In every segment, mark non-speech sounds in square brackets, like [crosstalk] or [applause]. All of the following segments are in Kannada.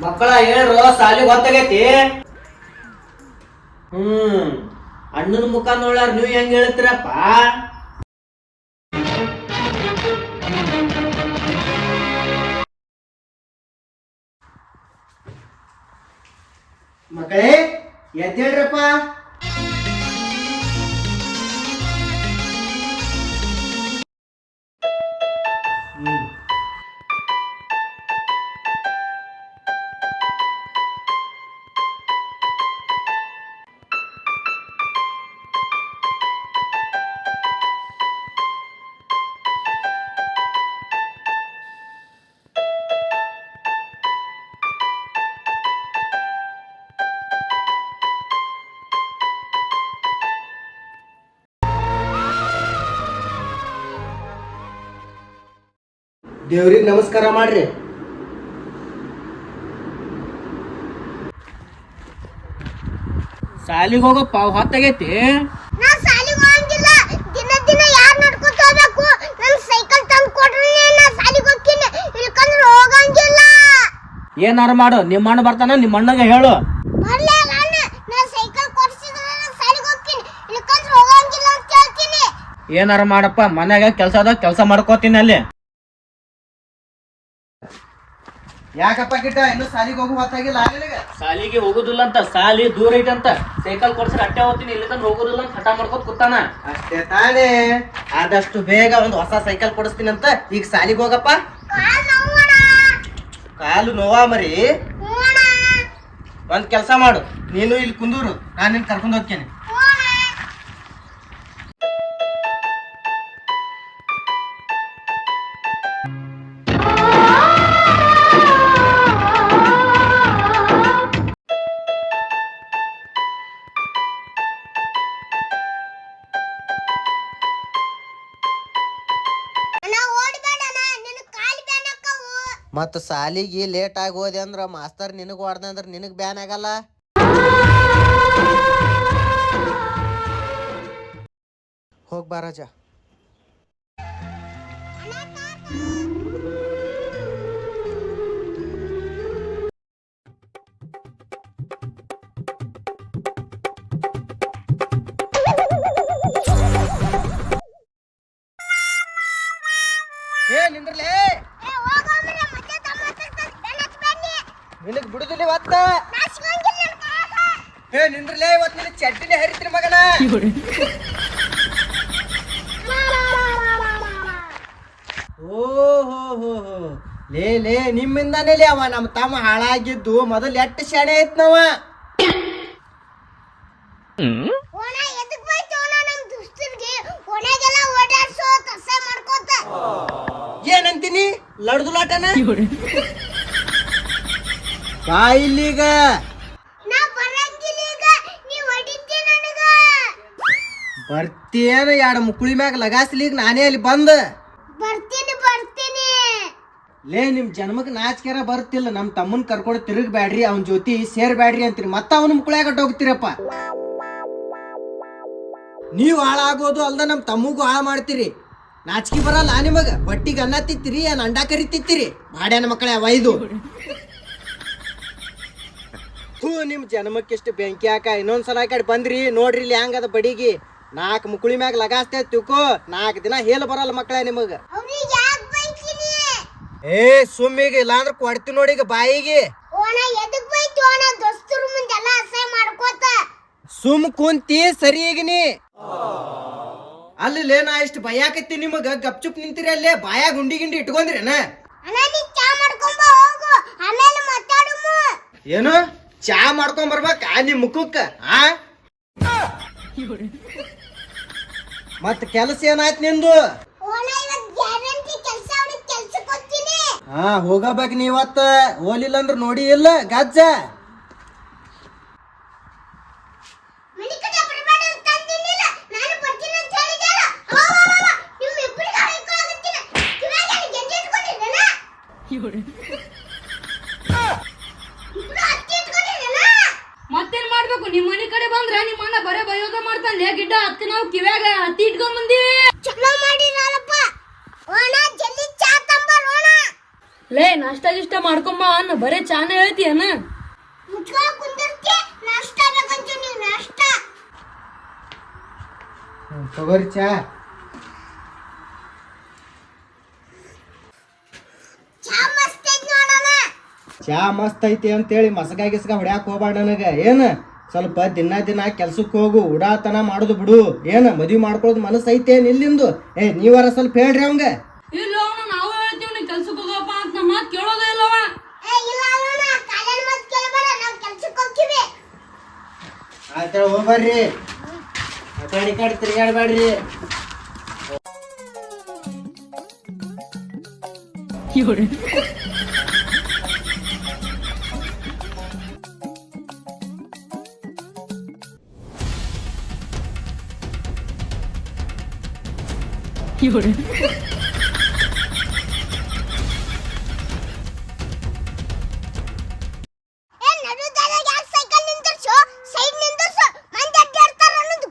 ಮಕ್ಕಳ ಹೇಳ್ರು ಸಾಲಿ ಗೊತ್ತಾಗೈತಿ? ಹ್ಮ್. ಅಣ್ಣನ ಮುಖ ನೋಡ್ಲಾರ ನೀವ್ ಹೆಂಗ್ ಹೇಳ್ತೀರಪ್ಪ? ಮಕ್ಕಳೇ ಎದ್ದೇಳ್ರಪ್ಪ. ದೇವ್ರಿಗೆ ನಮಸ್ಕಾರ ಮಾಡ್ರಿ. ಸಾಲಿಗೆ ಹೋಗಪ್ಪ ಹೊತ್ತಾಗೈತಿ ನಾ ಸಾಲಿಗೆ ಹೋಗಂಗಿಲ್ಲ. ದಿನ ದಿನ ಯಾರ್ ನಡ್ಕೊಂತ ಹೋಗ್ಬೇಕು? ನನ್ ಸೈಕಲ್ ತಂದು ಕೊಡ್ರಿ ನಾ ಸಾಲಿಗೆ ಹೋಗ್ತೀನಿ. ಹೋಗಂಗಿಲ್ಲ. ಏನಾರ ಮಾಡು ನಿಮ್ಮ ಅಣ್ಣ ಬರ್ತಾನ ನಿಮ್ಮ ಅಣ್ಣಗೆ ಹೇಳು. ಬರ್ಲೇ ನಾನು ಸೈಕಲ್ ಕೊಡ್ಸಿದ್ರೆ ನಾ ಸಾಲಿಗೆ ಹೋಗ್ತೀನಿ. ಇಲ್ಕಂದ್ರೆ ಹೋಗಂಗಿಲ್ಲ ಅಂತ ಹೇಳ್ತೀನಿ. ಏನಾರ ಮಾಡಪ್ಪ ಮನ್ಯಾಗ ಕೆಲಸ ಅದ ಕೆಲಸ ಮಾಡ್ಕೋತೀನಿ ಅಲ್ಲಿ. ಯಾಕಪ್ಪ ಗಿಟ್ಟ ಇನ್ನು ಸಾಲಿಗೆ ಹೋಗು ಹೊತ್ತಾಗಿಲ್ಲ ಸಾಲಿಗೆ ಹೋಗುದಿಲ್ಲ ಅಂತ ಸಾಲಿ ದೂರ ಐತೆ ಅಂತ. ಸೈಕಲ್ ಕೊಡ್ಸಿ ಅಟ್ಟೆ ಹೋಗ್ತೀನಿ ಇಲ್ಲಕಂದ್ರೆ ಹೋಗುದಿಲ್ಲ ಅಂತ ಹಠ ಮಾಡ್ಕೊತ ಕೂತಾನ. ಅಷ್ಟೇ ತಾನೇ. ಆದಷ್ಟು ಬೇಗ ಒಂದು ಹೊಸ ಸೈಕಲ್ ಕೊಡಿಸ್ತೀನಿ ಅಂತ ಈಗ ಸಾಲಿಗೆ ಹೋಗಪ್ಪ. ಕಾಲ್ ನೋವಾ ಮರಿ. ಒಂದ್ ಕೆಲಸ ಮಾಡು ನೀನು ಇಲ್ಲಿ ಕುಂದೂರು ನಾನು ನಿನ್ ಕರ್ಕೊಂಡು ಹೋಗ್ತೇನೆ. ಮತ್ತ ಸಾಲಿಗೆ ಲೇಟ್ ಆಗಿ ಹೋದೆ ಅಂದ್ರೆ ಮಾಸ್ತರ್ ನಿನಗ್ ಹೊಡೆದಂದ್ರೆ ನಿನಗೆ ಬ್ಯಾನ್ ಆಗಲ್ಲ. ಹೋಗ್ ಬಾ ರಾಜ. ಏ ನಿಂದ್ರಲೇ ಏ ಹೋಗೋಮ್ರೆ ಮತ್ತೆ ತಮ್ಮ ಬ್ಯಾನ್ ಹಚ್ಬೇಡಿ ನಿನಗ್ ಬಿಡುದಿಲ್ಲ ಇವತ್ತ? ಏ ನಿಂದ್ರಲೇ ಇವತ್ ನಿನ್ನ ಚಡ್ಡಿನೇ ಹರಿತ್ರಿ ಮಗನ? ಓ ಹೋ ಹೋ ಹೋ ಲೇ ಲೇ ನಿಮ್ಮಿಂದಾನೇ ಲೇ ಅವ. ನಮ್ಮ ತಮ್ಮ ಹಾಳಾಗಿದ್ದು ಮೊದಲು ಎಟ್ಟು ಶಾಣೆ ಐತ್ ನಾವ? ಏನಂತೀನಿ? ಲಡ್ದು ಬೈತು [laughs] ಓಣ ನಮ್ ದುಸ್ತರಿಗೆ ಓಣೆಗೆಲ್ಲ ಓಡಾಡ್ಸೋ ಕಸ ಮಾಡ್ಕೋತ ಏನಂತೀನಿ ಲಡ್ದುಲಾಟನ ಬಾ ಇಲ್ಲೀಗ. ಎರಡು ಮುಕುಳಿ ಮ್ಯಾಗ ಲಗಾಸ್ಲಿಗ್ ನಾನೇ ಅಲ್ಲಿ ಬಂದ. ಬರ್ತೀನಿ ಬರ್ತೀನಿ. ಲೇ ನಿಮ್ ಜನ್ಮಕ್ ನಾಚಿಕೆರ ಬರ್ತಿಲ್ಲ. ನಮ್ ತಮ್ಮನ್ ಕರ್ಕೊಂಡು ತಿರುಗಬೇಡ್ರಿ ಅವನ್ ಜೊತೆ ಸೇರ್ಬ್ಯಾಡ್ರಿ ಅಂತೀರಿ ಮತ್ತ ಅವನ ಮುಕುಳ್ಯಾಗ ಹೋಗ್ತೀರಪ್ಪ ನೀವ್ ಹಾಳಾಗೋದು ಅಲ್ದ ನಮ್ ತಮ್ಮಗೂ ಹಾಳ ಮಾಡ್ತೀರಿ. ನಾಚಿಕೆ ಬರಲ್ಲ ನಿಮಗ. ಹೊಟ್ಟಿಗೆ ಅನ್ನ ತಿತ್ತೀರಿ ಏನ್ ಅಂಡ ಕರಿತಿತ್ತೀರಿ ಬಾಡ್ಯಾನ ಮಕ್ಕಳ ವೈದು ಹೂ ನಿಮ್ಮ ಜನ್ಮಕ್ಕಿಷ್ಟು ಬೆಂಕಿ ಹಾಕ ಇನ್ನೊಂದ್ಸಲ ಈ ಕಡೆ ಬಂದ್ರಿ. ನೋಡ್ರಿ ಇಲ್ಲಿ ಹ್ಯಾಂಗದ ಬಡಿಗಿ. ನಾಲ್ಕು ಮುಕುಳಿ ಮ್ಯಾಗ ಲಗಾಸ್ತೇ ತಿಳ್ಕೊ ನಾಲ್ಕು ದಿನ ಹೇಲ್ ಬರಲ್ಲ ಮಕ್ಕಳ ನಿಮಗ. ಏ ಸುಮ್ಮಿಗೆ ಇಲ್ಲಾಂದ್ರ ಕೊಡ್ತಿ ನೋಡಿ ಈಗ ಬಾಯಿಗೆ. ಸುಮ್ ಕುಂತಿ ಸರಿ ಈಗ ನೀ. ಅಲ್ಲಿ ನಾ ಇಷ್ಟು ಭಯಾಕತ್ತಿ ನಿಮಗ. ಗಪ್ಚುಪ್ ನಿಂತಿರಿ ಅಲ್ಲೇ ಬಾಯಾಗ ಗುಂಡಿ ಗಿಂಡಿ ಇಟ್ಕೊಂಡ್ರೇನ? ಏನು? ಚಾ ಮಾಡ್ಕೊಂಡ್ ಬರ್ಬೇಕ ನಿಮ್ ಮುಖಕ್ಕ ಆ? ಮತ್ ಕೆಲಸ ಏನಾಯ್ತು ನಿಂದು? ಹಾ ಹೋಗಬೇಕ ನೀವತ್ತ ಹೋಲಿಲ್ಲ ಅಂದ್ರ ನೋಡಿ ಇಲ್ಲ ಗಜ್ಜ. ಮನಿ ಮಾಡ್ಕೊಂಡೆ ಗಿಡ್ಡ ಅತ್ತ ನಾವು ಕಿವ್ಯಾಗ ಹತ್ತಿ ಇಟ್ಕೊಂಡ್ ಬಂದೀವಿ. ಚಲೋ ಮಾಡಿರಲ್ಲಪ್ಪ ಓಣ ಜಲ್ದಿ ಚಾ ತಂಬರ ಓಣ. ಲೇ ನಾಷ್ಟ ಗಿಷ್ಟ ಮಾಡ್ಕೊಂಬ ಅನ್ನ ಬರೇ ಚಾನ ಹೇಳ್ತಿ ಅನ್ನ. ಮುಚ್ಕೋ ಕುಂದರ್ತಿ ನಾಷ್ಟ ಬೇಕಂತ ನೀವು ನಾಷ್ಟಾ. ತೊಗರಿ ಚಾ. ಚಾ ಮಸ್ತ್ ಐತಿ ಅಂತ ಹೇಳಿ ಗಿಸ್ಗ ಹೊಡ್ಯಾಕ ಹೋಗ್ಬಾರ್ದ ನನಗ. ಏನು? ಸ್ವಲ್ಪ ದಿನ ದಿನ ಕೆಲ್ಸಕ್ಕೆ ಹೋಗು ಉಡಾತನ ಮಾಡೋದು ಬಿಡು. ಏನ ಮದುವೆ ಮಾಡ್ಕೊಳ್ಳೋದು ಮನಸ್ಸು ಐತೆ ಇಲ್ಲಿಂದು ಏ ನೀವಾರ ಸ್ವಲ್ಪ ಹೇಳ್ರಿ ಅವಂಗ. ಇಲ್ಲ ಅವನ ನಾವು ಹೇಳ್ತೀವಿ ನೀ ಕೆಲ್ಸಕ್ಕೆ ಹೋಗಪ್ಪ ಅಂತ ನಮ್ಮ ಮಾತು ಕೇಳೋದೇ ಇಲ್ಲವ? ಏ ಇಲ್ಲ ಅಲ್ಲೋಣ ಕಾಲೇಜ್ ಮತ್ ಕೇಳಬೇಡ ನಾವು ಕೆಲ್ಸಕ್ಕೆ ಹೋಗ್ತೀವಿ. ಆಯ್ತ ಹೋಗ್ಬರ್ರಿ. ಆ ಕಡೆ ಈ ಕಡೆ ತಿರ್ಗಾಡ್ಬೇಡ್ರಿ. ಏ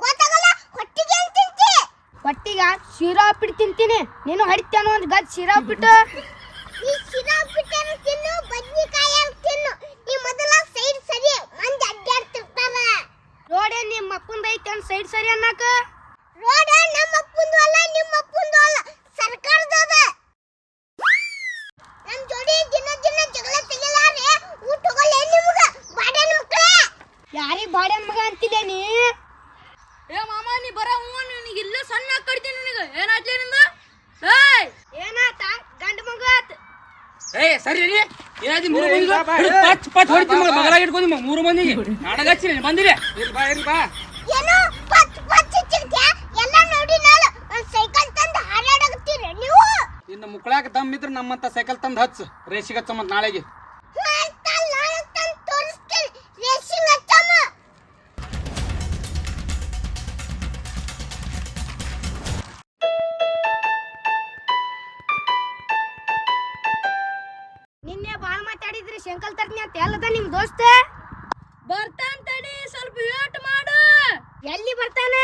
ಗೊತ್ತಾಗಲ್ಲ ಹೊಟ್ಟಿಗೆ ಏನ್ ತಿಂತಿ ಹೊಟ್ಟಿಗ ಶಿರಾ ಉಪ್ಪಿಟ್ಟು ತಿಂತೀನಿ ನೀನು ಹಡಿತಾನ ಒಂದು ಗದ್ ಶಿರಾ ಉಪ್ಪಿಟ್ಟು ಈ ಶಿರಾ ತಿನ್ನು ಬದ್ನಿಕಾಯಿ ತಿನ್ನು ನೀ ಮೊದಲ ಸೈಡ್ ಸರಿ ಮಂದಿ ಅಡ್ಡಾಡ್ತಿರ್ತಾರ ರೋಡೆ ನಿಮ್ಮ ಅಪ್ಪನ ಐತೆ ಸೈಡ್ ಸರಿ ಅನ್ನಕ ರೋಡ ನಮ್ಮ ಅಪ್ಪಂದು ಅಲ್ಲ ನಿಮ್ಮ ಅಪ್ಪಂದು ಅಲ್ಲ ಸರ್ಕಾರದದ. ನಮ್ಮ ಜೋಡಿ ದಿನ ದಿನ ಜಗಳ ತೆಗಿಲಾರೆ ಊಟ ಹೋಗಲ್ಲ ನಿಮ್ಗ ಬಾಡ್ಯಾನ ಯಾರಿ ಯಾರಿಗ್ ಮಗ ಅಂತಿದ್ದೆ ನೀ? ಏ ಮಾಮ ನೀ ಬರ ನಿನಗೆ ಇಲ್ಲ ಸಣ್ಣ ಕಡ್ತೀನಿ ನಿನಗೆ. ಏನಾಗ್ಲಿ ನಿಂದ? ಏಯ್! ಏನಾತ? ಗಂಡ ಮಗ ಆತ. ಏ ಸರಿ ರೀ ಏನಾಯ್ತು? ಮೂರು ಮಂದಿ ಪಚ್ ಪಚ್ ಹೊಡಿತೀನಿ ಮಗ ಮಗಲಾಗಿ ಇಟ್ಕೊಂಡು ಮೂರು ಮಂದಿಗೆ. ನಾಟಕ ಹಚ್ಚಿರಿ ಬಂದಿರಿ. ಬಾ ಏನೋ ಪತ್ ಪತ್ ಚಿಚ್ಚಿರ್ತ್ಯಾ ಎಲ್ಲ ನೋಡಿ ನಾನು ಒಂದ್ ಸೈಕಲ್ ತಂದು ಹಾರಾಡಕತ್ತೀರ ನೀವು ಮುಕ್ಕಳಾಕ ದಮ್ ಇದ್ರೆ ನಮ್ಮಂತ ಸೈಕಲ್ ತಂದು ಹಚ್ಚ. ರೇಸಿಗೆ ಹಚ್ಚ ಮತ್ ನಾಳೆಗೆ. ನಿನ್ನೆ ಬಾಳ ಮಾತಾಡಿದ್ರಿ ಶಂಕಲ್ ತರ್ತೀನಿ ಅಂತ. ಎಲ್ಲದ ನಿಮ್ ದೋಸ್ತ? ಬರ್ತಾನ ತಡಿ ಸ್ವಲ್ಪ ವೇಟ್ ಮಾಡು. ಎಲ್ಲಿ ಬರ್ತಾನೆ?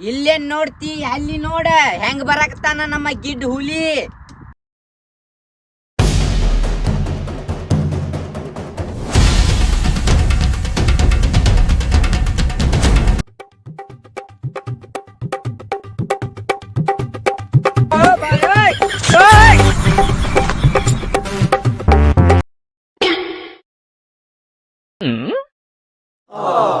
ಇಲ್ಲೇನ್ ನೋಡ್ತಿ ಅಲ್ಲಿ ನೋಡ. ಹೆಂಗ್ ಬರಾಕತ್ತಾನ ನಮ್ಮ ಗಿಡ್ ಹುಲಿ? ಮಾರಿ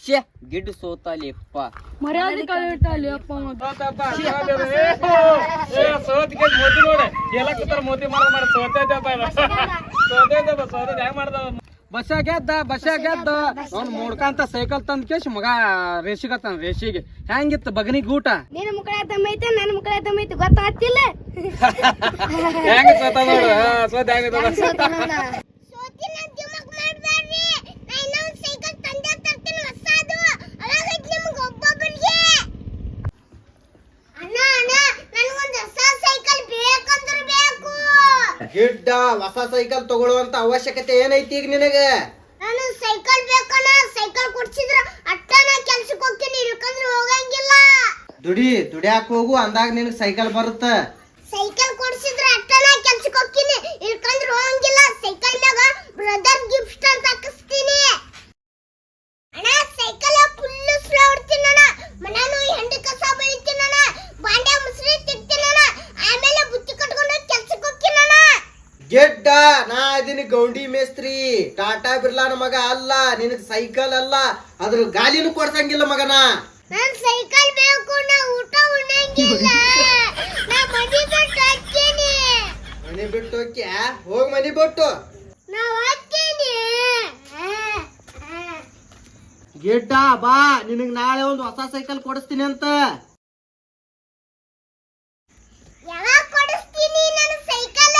ಶೇ ಗಿಡ್ ಸೋತಲಿಪ್ಪ ಮರ್ಯಾದೆ ಕಳಿಟ್ಟಲ್ಲಿ ಅಪ್ಪ ಸೋತಿಗೆ ಮೋತಿ ನೋಡಿ ಗೆಲ್ಲಕತ್ತಾರ ಮೋತಿ ಮಾಡ ಮಾಡಿ ಸೋತೈತಪ್ಪ ಇದು. ಸೋತೈತಪ್ಪ ಸೋತೈತೆ ಹೆಂಗ್ ಬಸ್ಸ ಗೆದ್ದ ಬಸ್ ಗೆದ್ದ ಅವ್ನು ಮೂಡ್ಕಂತ ಸೈಕಲ್ ತಂದ್ ಕೇಶ್ ಮಗ ರೇಷಿಗತ್ತಾನ ರೇಷಿಗೆ. ಹೆಂಗಿತ್ತು ಬಗನಿ ಗೂಟ? ನಿನ್ನ ಮುಕ್ಕಳ ತಮ್ಮೈತೆ ನನ್ನ ಮುಕ್ಕಳ ತಮ್ಮೈತೆ ಗೊತ್ತಾಗ್ತಿಲ್ಲ. [laughs] ಹೆಂಗ ಸೋತ ನೋಡು? ಸೋತ ಹೆಂಗ ಸೋತಿನ ದಿಮಾಕ್ ಮಾಡ್ಬೇಡ್ರಿ ನಾ ಇನ್ನೊಂದ್ ಸೈಕಲ್ ತಂದೆ ತರ್ತೀನಿ ಹೊಸದು ಅವಾಗೈತ್ ನಿಮ್ಗೆ ಒಬ್ಬೊಬ್ಬರಿಗೆ ಅಣ್ಣ ಅಣ್ಣ ನನಗೊಂದು ಹೊಸ ಸೈಕಲ್ ಬೇಕಂದ್ರೆ ಬೇಕು ಗಿಡ್ಡ ಹೊಸ ಸೈಕಲ್ ತಗೊಳ್ಳುವಂತ ಅವಶ್ಯಕತೆ ಏನೈತಿ ಈಗ ನಿನಗೆ? ನಾನು ಸೈಕಲ್ ಬೇಕಣ್ಣ ಸೈಕಲ್ ಕೊಡ್ಸಿದ್ರ ಅಟ್ಟನ ಕೆಲ್ಸಕ್ಕೆ ಹೋಗ್ತೀನಿ ಇಲ್ಕಂದ್ರೆ ಹೋಗಂಗಿಲ್ಲ. ದುಡಿ ದುಡಿಯಾಕ ಹೋಗು ಅಂದಾಗ ನಿನಗೆ ಸೈಕಲ್ ಬರುತ್ತೆ. ಸೈಕಲ್ ಕೊಡ್ಸಿದ್ರ ಅಟ್ಟನ ಕೆಲ್ಸಕ್ಕೆ ಹೋಗ್ತೀನಿ ಇಲ್ಕಂದ್ರೆ ಹೋಗಂಗಿಲ್ಲ. ಸೈಕಲ್ ಮ್ಯಾಗ ಬ್ರದರ್ ಗಿಫ್ಟ್ ಅಂತ ಹಾಕಿಸ್ತೀನಿ. ಅಣ್ಣ ಸೈಕಲ್ ಫುಲ್ ಸ್ಲೋ ಹೊಡ್ತೀನಿ ಅಣ್ಣ ಮನಾನು ಹೆಂಡಿ ಕಸ ಬೆಳಿತೀನಿ ಅಣ್ಣ ಬಾಂಡೆ ಮುಸ್ರಿ ತಿಕ್ತೀನಿ ಅಣ್ಣ ಆಮೇಲೆ ಬುತ್ತಿ ಕಟ್ಕೊಂಡು ಹೋಗಿ ಕೆಲ್ಸಕ್ಕೆ ಹೋಗ್ತೀನಿ ಅಣ್ಣ ಗೆಡ್ಡ ನಾ ಇದೀನಿ ಗೌಂಡಿ ಮೇಸ್ತ್ರಿ. ಟಾಟಾ ಬಿರ್ಲಾನ ಮಗ ಅಲ್ಲ ನಿನಗ್ ಸೈಕಲ್ ಅಲ್ಲ ಅದ್ರ ಗಾಲಿನೂ ಕೊಡ್ಸಂಗಿಲ್ಲ ಮಗನ. ನನ್ ಸೈಕಲ್ ಬೇಕು ನಾ ಊಟ ಉಣ್ಣಂಗಿಲ್ಲ. ನಾ ಮನಿ ಬಿಟ್ಟು ಹೋಗ್ತೀನಿ. ಮನೆ ಬಿಟ್ಟು ಬಿಟ್ಟು ಹೋಗ್ಯ ಹೋಗ್ ಮನಿ ಬಿಟ್ಟು. ನಾ ಹೋಗ್ತೀನಿ ಗಿಡ್ಡ ಬಾ ನಿನಗ್ ನಾಳೆ ಒಂದು ಹೊಸ ಸೈಕಲ್ ಕೊಡಿಸ್ತೀನಿ ಅಂತ ಯಾವಾಗ ಕೊಡಿಸ್ತೀನಿ ನನ್ನ ಸೈಕಲ್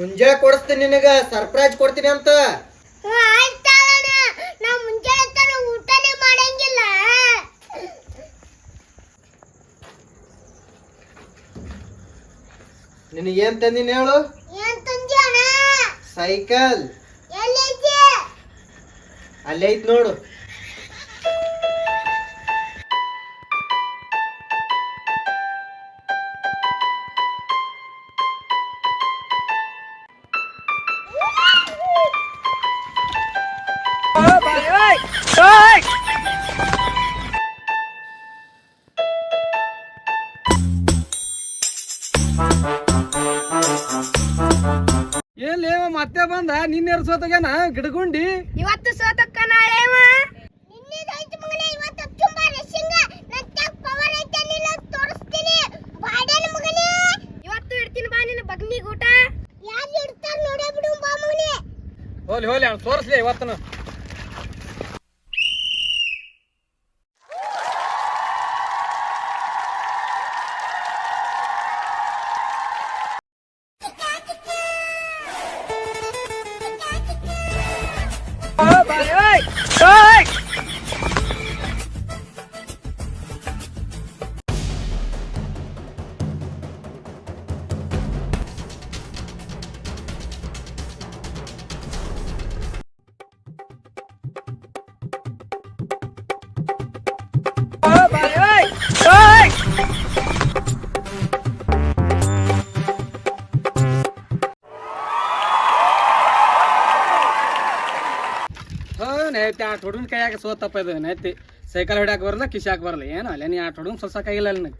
ಮುಂಜಾನೆ ಕೊಡಿಸ್ತೀನಿ ನಿನಗ ಸರ್ಪ್ರೈಸ್ ಕೊಡ್ತೀನಿ ಅಂತ. ನಿನಗೇನ್ ತಂದಿನ ಹೇಳು? ಸೈಕಲ್. ಅಲ್ಲೇ ಐತ್ ನೋಡು. ಊಟ. ಯಾರು ಸೋತಗೇನ ಗಿಡಗುಂಡಿ ಬಿಡು ಬಾ ಮಗನೇ ಹೋಲಿ ಹೋಲಿ ಅವ್ನು ತೋರಿಸ್ಲಿ ಇವತ್ತನ. ನೈತಿ ಆಟ ಹುಡುಗನ ಕೈಯಾಗ ಸೋತಪ್ಪ ಇದು. ನೈತಿ ಸೈಕಲ್ ಹೊಡ್ಯಾಕ ಬರಲ್ಲ, ಕಿಶಾಕ್ ಬರಲ್ಲ. ಏನು ಅಲ್ಲೇ ನೀ ಆಟ ಹುಡುಗನ್ ಸೊಸಾಕಾಗಿಲ್ಲ ನನಗೆ